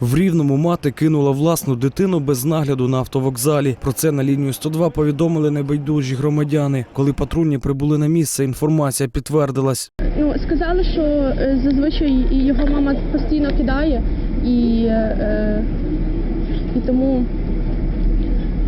В рівному мати кинула власну дитину без нагляду на автовокзалі. Про це на лінію 102 повідомили небайдужі громадяни. Коли патрульні прибули на місце, інформація підтвердилась. Ну, сказали, що е, зазвичай його мама постійно кидає, і, е, і тому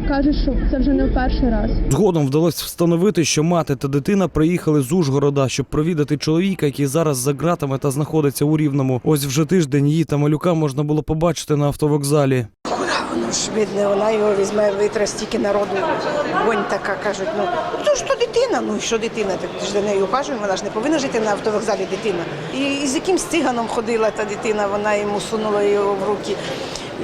каже, що це вже не в перший раз. Згодом вдалося встановити, що мати та дитина приїхали з Ужгорода, щоб провідати чоловіка, який зараз за ґратами та знаходиться у рівному. Ось вже тиждень її та малюка можна було побачити на автовокзалі. Воно ж видно, вона його візьме, витре стільки народу. Гонь така кажуть, ну то ж то дитина, ну і що дитина? Так ти ж за нею ухажуємо, вона ж не повинна жити на автовокзалі дитина. І, і з якимсь циганом ходила та дитина, вона йому сунула його в руки.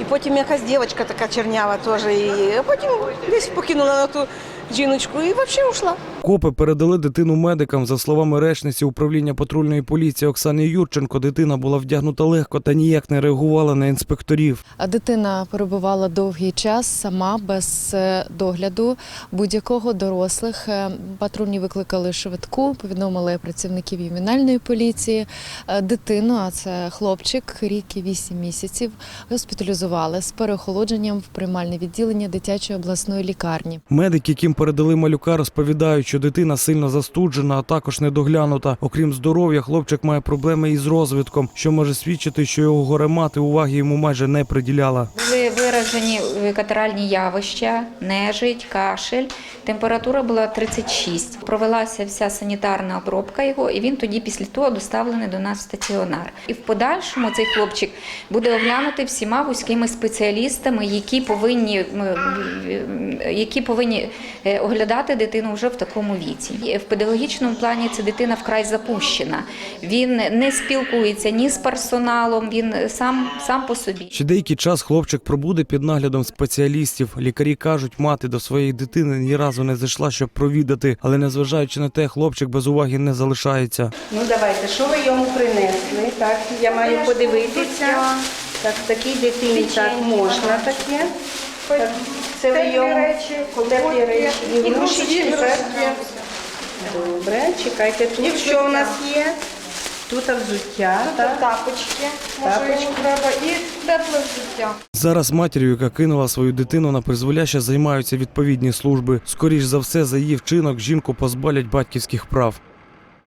І потім якась дівчинка така чернява теж її, потім десь покинула на ту жіночку і взагалі ушла. Копи передали дитину медикам. За словами речниці управління патрульної поліції Оксани Юрченко, дитина була вдягнута легко та ніяк не реагувала на інспекторів. А Дитина перебувала довгий час сама без е, догляду будь-якого дорослих. Е, Патрульні викликали швидку, повідомили працівників ювенальної поліції. Е, Дитину, а це хлопчик, рік і вісім місяців, госпіталізували з переохолодженням в приймальне відділення дитячої обласної лікарні. Медики, яким передали малюка, розповідають, що дитина сильно застуджена, а також недоглянута. Окрім здоров'я, хлопчик має проблеми із розвитком, що може свідчити, що його горе-мати уваги йому майже не приділяла. Були виражені катаральні явища, нежить, кашель. Температура була 36. Провелася вся санітарна обробка його, і він тоді після того доставлений до нас в стаціонар. І в подальшому цей хлопчик буде оглянутий всіма вузькими спеціалістами, які повинні, які повинні е, оглядати дитину вже в такому віці. В педагогічному плані ця дитина вкрай запущена. Він не спілкується ні з персоналом, він сам, сам по собі. Ще деякий час хлопчик пробуде під наглядом спеціалістів. Лікарі кажуть, мати до своєї дитини ні разу не зайшла, щоб провідати, але незважаючи на те, хлопчик без уваги не залишається. Ну давайте, що ви йому принесли? Так, я маю подивитися. Так, такій дитині так можна таке. Це йому теплі речі, ігрушечки, так? Добре, чекайте, тут що в нас є? Тут взуття, так? Тапочки, Тапочки. може йому треба і тепле взуття. Зараз матір'ю, яка кинула свою дитину на призволяще, займаються відповідні служби. Скоріш за все, за її вчинок жінку позбавлять батьківських прав.